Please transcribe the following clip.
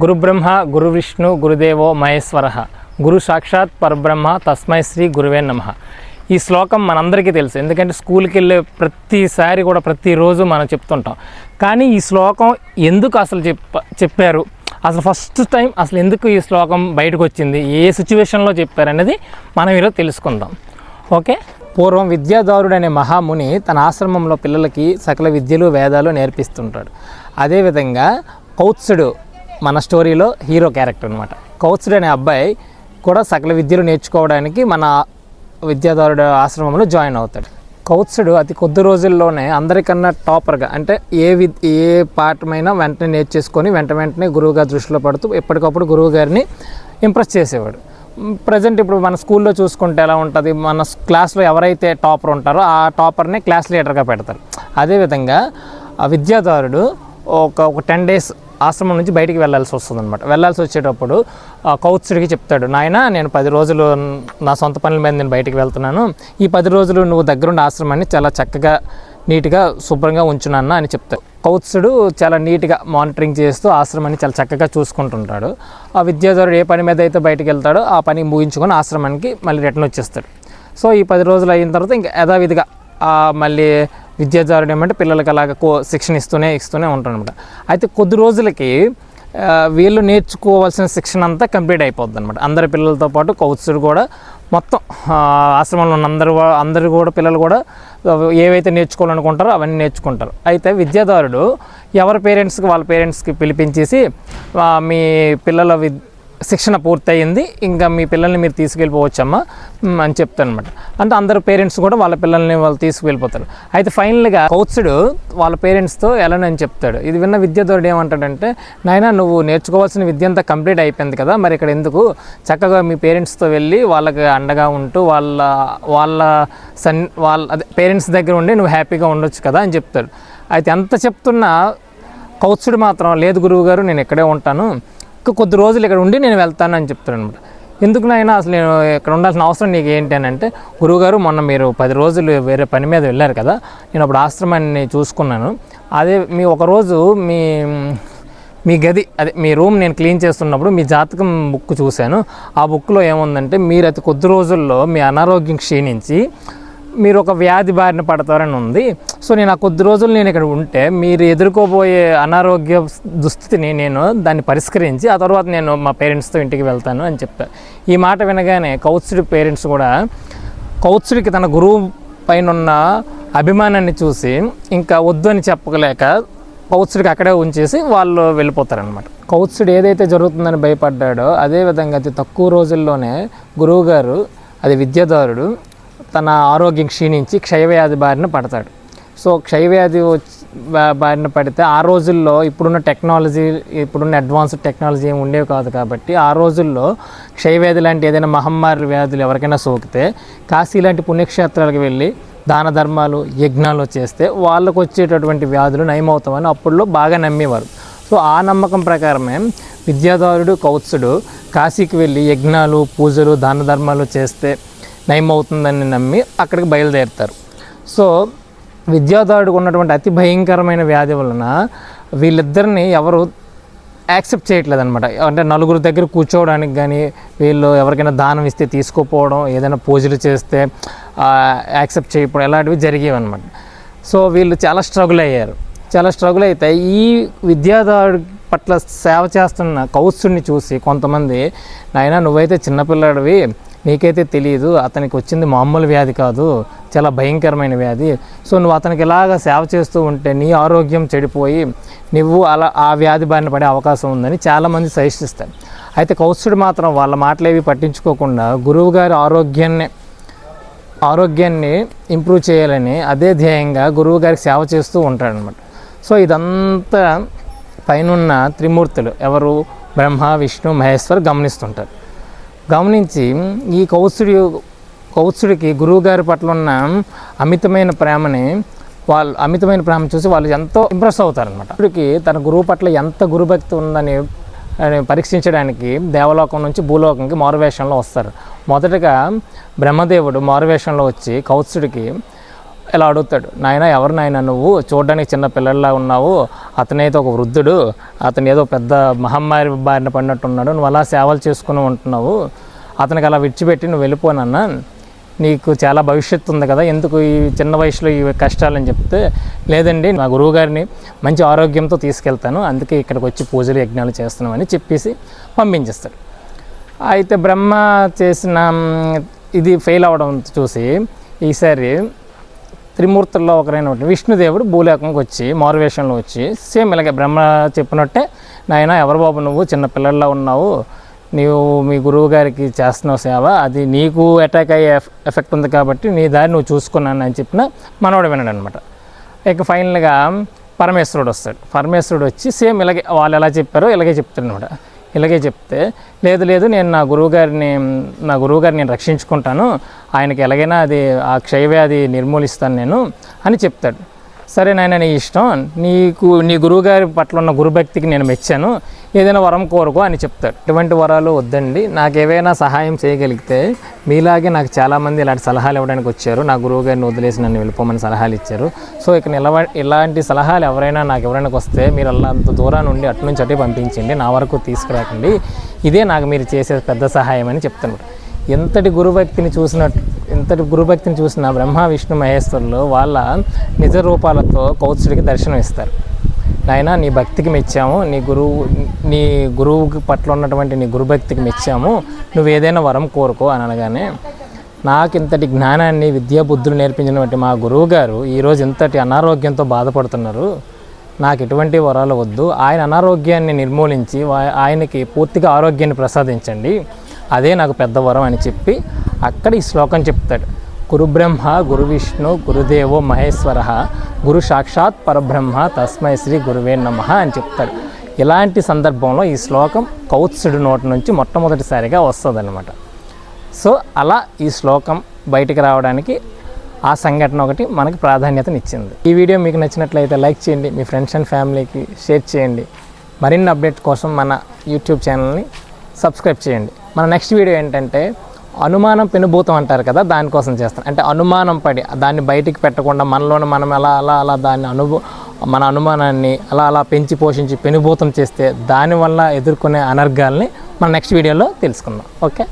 గురుబ్రహ్మ గురు విష్ణు గురుదేవో మహేశ్వర. గురు సాక్షాత్ పరబ్రహ్మ తస్మై శ్రీ గురువే నమ. ఈ శ్లోకం మనందరికీ తెలుసు. ఎందుకంటే స్కూల్కి వెళ్ళే ప్రతిసారి కూడా ప్రతిరోజు మనం చెప్తుంటాం. కానీ ఈ శ్లోకం ఎందుకు అసలు చెప్ప చెప్పారు? అసలు ఫస్ట్ టైం అసలు ఎందుకు ఈ శ్లోకం బయటకు వచ్చింది ఏ సిచ్యువేషన్లో చెప్పారనేది మనం ఈరోజు తెలుసుకుందాం. ఓకే? పూర్వం విద్యాదారుడనే మహాముని తన ఆశ్రమంలో పిల్లలకి సకల విద్యలు వేదాలు నేర్పిస్తుంటాడు. అదేవిధంగా కౌత్సుడు మన స్టోరీలో హీరో క్యారెక్టర్ అనమాట కౌత్సుడు అనే అబ్బాయి కూడా సకల విద్యలు నేర్చుకోవడానికి మన విద్యాదారుడు ఆశ్రమంలో జాయిన్ అవుతాడు. కౌత్సుడు అతి కొద్ది రోజుల్లోనే అందరికన్నా టాపర్గా అంటే ఏ విద్ ఏ పాఠమైనా వెంటనే నేర్చేసుకొని వెంట వెంటనే గురువుగారి దృష్టిలో పడుతూ ఎప్పటికప్పుడు గురువు గారిని ఇంప్రెస్ చేసేవాడు. ప్రజెంట్ ఇప్పుడు మన స్కూల్లో చూసుకుంటే ఎలా ఉంటుంది? మన క్లాస్లో ఎవరైతే టాపర్ ఉంటారో ఆ టాపర్ని క్లాస్ లీడర్గా పెడతారు. అదేవిధంగా ఆ విద్యాదారుడు ఒక ఒక టెన్ డేస్ ఆశ్రమం నుంచి బయటికి వెళ్ళాల్సి వస్తుంది అనమాట వెళ్ళాల్సి వచ్చేటప్పుడు కౌత్సుడికి చెప్తాడు నాయన నేను పది రోజులు నా సొంత పనుల మీద నేను బయటికి వెళ్తున్నాను. ఈ పది రోజులు నువ్వు దగ్గరుండి ఆశ్రమాన్ని చాలా చక్కగా నీట్గా శుభ్రంగా ఉంచునన్న అని చెప్తాడు. కౌత్సుడు చాలా నీట్గా మానిటరింగ్ చేస్తూ ఆశ్రమాన్ని చాలా చక్కగా చూసుకుంటుంటాడు. ఆ విద్యాధరుడు ఏ పని మీద అయితే బయటికి వెళ్తాడో ఆ పని ముగించుకొని ఆశ్రమానికి మళ్ళీ రిటర్న్ వచ్చేస్తాడు. సో ఈ పది రోజులు అయిన తర్వాత ఇంకా యథావిధిగా మళ్ళీ విద్యాదారుడు ఏమంటే పిల్లలకి అలాగ కో శిక్షణ ఇస్తూనే ఇస్తూనే ఉంటాడు అనమాట అయితే కొద్ది రోజులకి వీళ్ళు నేర్చుకోవాల్సిన శిక్షణ అంతా కంప్లీట్ అయిపోద్ది అనమాట అందరి పిల్లలతో పాటు కౌత్సుడు కూడా మొత్తం ఆశ్రమంలో ఉన్న అందరు అందరు కూడా పిల్లలు కూడా ఏవైతే నేర్చుకోవాలనుకుంటారో అవన్నీ నేర్చుకుంటారు. అయితే విద్యాదారుడు ఎవరి పేరెంట్స్కి వాళ్ళ పేరెంట్స్కి పిలిపించేసి మీ పిల్లల విద్ శిక్షణ పూర్తయింది ఇంకా మీ పిల్లల్ని మీరు తీసుకెళ్ళిపోవచ్చమ్మా. అని చెప్తాను అనమాట అంటే అందరు పేరెంట్స్ కూడా వాళ్ళ పిల్లల్ని వాళ్ళు తీసుకువెళ్ళిపోతారు. అయితే ఫైనల్గా కౌత్సుడు వాళ్ళ పేరెంట్స్తో ఎలానని చెప్తాడు. ఇది విన్న విద్యాధరుడు ఏమంటాడంటే నాయన నువ్వు నేర్చుకోవాల్సిన విద్య అంతా కంప్లీట్ అయిపోయింది కదా మరి ఇక్కడ ఎందుకు చక్కగా మీ పేరెంట్స్తో వెళ్ళి వాళ్ళకి అండగా ఉంటూ వాళ్ళ వాళ్ళ సన్ వాళ్ళ అదే పేరెంట్స్ దగ్గర ఉండి నువ్వు హ్యాపీగా ఉండొచ్చు కదా అని చెప్తాడు. అయితే ఎంత చెప్తున్నా కౌత్సుడు మాత్రం లేదు గురువు గారు నేను ఇక్కడే ఉంటాను. ఇంకా కొద్ది రోజులు ఇక్కడ ఉండి నేను వెళ్తాను అని చెప్తాను అనమాట ఎందుకు నాయన అసలు నేను ఇక్కడ ఉండాల్సిన అవసరం నీకు ఏంటి అని అంటే గురువుగారు మొన్న మీరు పది రోజులు వేరే పని మీద వెళ్ళారు కదా నేను అప్పుడు ఆశ్రమాన్ని చూసుకున్నాను. అదే మీ ఒకరోజు మీ మీ గది అదే మీ రూమ్ నేను క్లీన్ చేస్తున్నప్పుడు మీ జాతకం బుక్ చూశాను. ఆ బుక్లో ఏముందంటే మీరు అతి కొద్ది రోజుల్లో మీ అనారోగ్యం క్షీణించి మీరు ఒక వ్యాధి బారిన పడతారని ఉంది. సో నేను ఆ కొద్ది రోజులు నేను ఇక్కడ ఉంటే మీరు ఎదుర్కోబోయే అనారోగ్య దుస్థితిని నేను దాన్ని పరిష్కరించి ఆ తర్వాత నేను మా పేరెంట్స్తో ఇంటికి వెళ్తాను అని చెప్పాను ఈ మాట వినగానే కౌత్సుడి పేరెంట్స్ కూడా కౌత్సుడికి తన గురువు పైన ఉన్న అభిమానాన్ని చూసి ఇంకా వద్దు అని చెప్పలేక కౌత్సుడికి అక్కడే ఉంచేసి వాళ్ళు వెళ్ళిపోతారనమాట కౌత్సుడు ఏదైతే జరుగుతుందని భయపడ్డాడో అదే విధంగా అతి తక్కువ రోజుల్లోనే గురువుగారు అది విద్యాదారుడు తన ఆరోగ్యం క్షీణించి క్షయవ్యాధి బారిన పడతాడు. సో క్షయవ్యాధి బారిన పడితే ఆ రోజుల్లో ఇప్పుడున్న టెక్నాలజీ ఇప్పుడున్న అడ్వాన్స్డ్ టెక్నాలజీ ఏమి ఉండేవి కాదు కాబట్టి ఆ రోజుల్లో క్షయవ్యాధి లాంటి ఏదైనా మహమ్మారి వ్యాధులు ఎవరికైనా సోకితే కాశీ లాంటి పుణ్యక్షేత్రాలకు వెళ్ళి దాన ధర్మాలు యజ్ఞాలు చేస్తే వాళ్ళకు వచ్చేటటువంటి వ్యాధులు నయమవుతామని అప్పుడులో బాగా నమ్మేవారు. సో ఆ నమ్మకం ప్రకారమే విద్యాదారుడు కౌత్సుడు కాశీకి వెళ్ళి యజ్ఞాలు పూజలు దాన ధర్మాలు చేస్తే నయమవుతుందని నమ్మి అక్కడికి బయలుదేరుతారు. సో విద్యాదారుడికి ఉన్నటువంటి అతి భయంకరమైన వ్యాధి వలన వీళ్ళిద్దరిని ఎవరు యాక్సెప్ట్ చేయట్లేదు అనమాట అంటే నలుగురు దగ్గర కూర్చోవడానికి కానీ వీళ్ళు ఎవరికైనా దానం ఇస్తే తీసుకోపోవడం ఏదైనా పూజలు చేస్తే యాక్సెప్ట్ చేయకపోవడం ఇలాంటివి జరిగేవి అనమాట సో వీళ్ళు చాలా స్ట్రగుల్ అయ్యారు. చాలా స్ట్రగుల్ అయితే ఈ విద్యాదారుడి పట్ల సేవ చేస్తున్న కౌత్సుడిని చూసి కొంతమంది నాయన నువ్వైతే చిన్నపిల్లాడివి నీకైతే తెలియదు అతనికి వచ్చింది మామూలు వ్యాధి కాదు చాలా భయంకరమైన వ్యాధి. సో నువ్వు అతనికి ఇలాగ సేవ చేస్తూ ఉంటే నీ ఆరోగ్యం చెడిపోయి నువ్వు అలా ఆ వ్యాధి బారిన పడే అవకాశం ఉందని చాలామంది సజెస్టిస్తారు. అయితే కౌత్సుడు మాత్రం వాళ్ళ మాటలేవి పట్టించుకోకుండా గురువు గారి ఆరోగ్యాన్ని ఆరోగ్యాన్ని ఇంప్రూవ్ చేయాలని అదే ధ్యేయంగా గురువు గారికి సేవ చేస్తూ ఉంటాడనమాట సో ఇదంతా పైనున్న త్రిమూర్తులు ఎవరు? బ్రహ్మ విష్ణు మహేశ్వర్ గమనిస్తుంటారు. గమనించి ఈ కౌసుడి కౌసుడికి గురువుగారి పట్ల ఉన్న అమితమైన ప్రేమని వాళ్ళు అమితమైన ప్రేమ చూసి వాళ్ళు ఎంతో ఇంప్రెస్ అవుతారనమాట ఇప్పటికి తన గురువు పట్ల ఎంత గురుభక్తి ఉందని పరీక్షించడానికి దేవలోకం నుంచి భూలోకంకి మారువేషంలో వస్తారు. మొదటగా బ్రహ్మదేవుడు మారువేషంలో వచ్చి కౌత్సుడికి ఇలా అడుగుతాడు నాయన ఎవరు నాయన నువ్వు చూడడానికి చిన్న పిల్లల్లా ఉన్నావు అతనైతే ఒక వృద్ధుడు అతను ఏదో పెద్ద మహమ్మారి బారిన పడినట్టున్నాడు నువ్వు అలా సేవలు చేసుకుని ఉంటున్నావు అతనికి అలా విడిచిపెట్టి నువ్వు వెళ్ళిపోనన్న నీకు చాలా భవిష్యత్తు ఉంది కదా ఎందుకు ఈ చిన్న వయసులో ఈ కష్టాలని చెప్తే? లేదండి మా గురువు గారిని మంచి ఆరోగ్యంతో తీసుకెళ్తాను అందుకే ఇక్కడికి వచ్చి పూజలు యజ్ఞాలు చేస్తున్నామని చెప్పేసి పంపించేస్తాడు. అయితే బ్రహ్మ చేసిన ఇది ఫెయిల్ అవ్వడం చూసి ఈసారి త్రిమూర్తుల్లో ఒకరైన విష్ణుదేవుడు భూలోకంకి వచ్చి మారువేషంలో వచ్చి సేమ్ ఇలాగే బ్రహ్మ చెప్పినట్టే నాయన ఎవరు బాబు నువ్వు? చిన్న పిల్లల్లో ఉన్నావు. నీవు మీ గురువు గారికి చేస్తున్నావు సేవ అది నీకు అటాక్ అయ్యే ఎఫెక్ట్ ఉంది కాబట్టి నీ దారి నువ్వు చూసుకున్నాను అని చెప్పిన మనవాడు వినడు అనమాట ఇక ఫైనల్గా పరమేశ్వరుడు వస్తాడు. పరమేశ్వరుడు వచ్చి సేమ్ ఇలాగే వాళ్ళు ఎలా చెప్పారో ఇలాగే చెప్తారనమాట ఇలాగే చెప్తే లేదు లేదు నేను నా గురువుగారిని నా గురువుగారిని నేను రక్షించుకుంటాను ఆయనకి ఎలాగైనా అది ఆ క్షయవ్యాధి నిర్మూలిస్తాను నేను అని చెప్తాడు. సరే నాయన నీ ఇష్టం. నీకు నీ గురువుగారి పట్ల ఉన్న గురుభక్తికి నేను మెచ్చాను. ఏదైనా వరం కోరుకో అని చెప్తాడు. ఇటువంటి వరాలు వద్దండి. నాకు ఏవైనా సహాయం చేయగలిగితే మీలాగే నాకు చాలామంది ఇలాంటి సలహాలు ఇవ్వడానికి వచ్చారు. నా గురువు గారిని వదిలేసి నన్ను వెళ్ళిపోమని సలహాలు ఇచ్చారు. సో ఇక నిలవ ఇలాంటి సలహాలు ఎవరైనా నాకు ఎవరైనా వస్తే మీరు అలా అంత దూరం నుండి అటు నుంచి అటే పంపించండి. నా వరకు తీసుకురాకండి. ఇదే నాకు మీరు చేసే పెద్ద సహాయం అని చెప్తాను ఎంతటి గురుభక్తిని చూసినట్టు ఎంతటి గురుభక్తిని చూసిన బ్రహ్మ విష్ణు మహేశ్వరులు వాళ్ళ నిజ రూపాలతో కౌత్సుడికి దర్శనం ఇస్తారు. నాయన నీ భక్తికి మెచ్చాము నీ గురువు నీ గురువు పట్ల ఉన్నటువంటి నీ గురుభక్తికి మెచ్చాము నువ్వు ఏదైనా వరం కోరుకో అని అనగానే నాకు ఇంతటి జ్ఞానాన్ని విద్యా బుద్ధులు నేర్పించినటువంటి మా గురువు గారు ఈరోజు ఇంతటి అనారోగ్యంతో బాధపడుతున్నారు. నాకు ఎటువంటి వరాలు వద్దు. ఆయన అనారోగ్యాన్ని నిర్మూలించి ఆయనకి పూర్తిగా ఆరోగ్యాన్ని ప్రసాదించండి. అదే నాకు పెద్ద వరం అని చెప్పి అక్కడ ఈ శ్లోకం చెప్తాడు. గురుబ్రహ్మ గురు విష్ణు గురుదేవో మహేశ్వర గురు సాక్షాత్ పరబ్రహ్మ తస్మై శ్రీ గురువే నమ అని చెప్తాడు. ఇలాంటి సందర్భంలో ఈ శ్లోకం కౌత్సుడి నోటి నుంచి మొట్టమొదటిసారిగా వస్తుందన్నమాట. సో అలా ఈ శ్లోకం బయటకు రావడానికి ఆ సంఘటన ఒకటి మనకు ప్రాధాన్యతనిచ్చింది ఈ వీడియో మీకు నచ్చినట్లయితే లైక్ చేయండి మీ ఫ్రెండ్స్ అండ్ ఫ్యామిలీకి షేర్ చేయండి. మరిన్ని అప్డేట్ కోసం మన యూట్యూబ్ ఛానల్ని సబ్స్క్రైబ్ చేయండి. మన నెక్స్ట్ వీడియో ఏంటంటే అనుమానం పెనుభూతం అంటారు కదా దానికోసం చేస్తాను. అంటే అనుమానం పడి దాన్ని బయటికి పెట్టకుండా మనలోనే మనం అలా అలా అలా దాన్ని అనుభవ మన అనుమానాన్ని అలా అలా పెంచి పోషించి పెనుభూతం చేస్తే దానివల్ల ఎదుర్కొనే అనర్గాల్ని మన నెక్స్ట్ వీడియోలో తెలుసుకుందాం. ఓకే?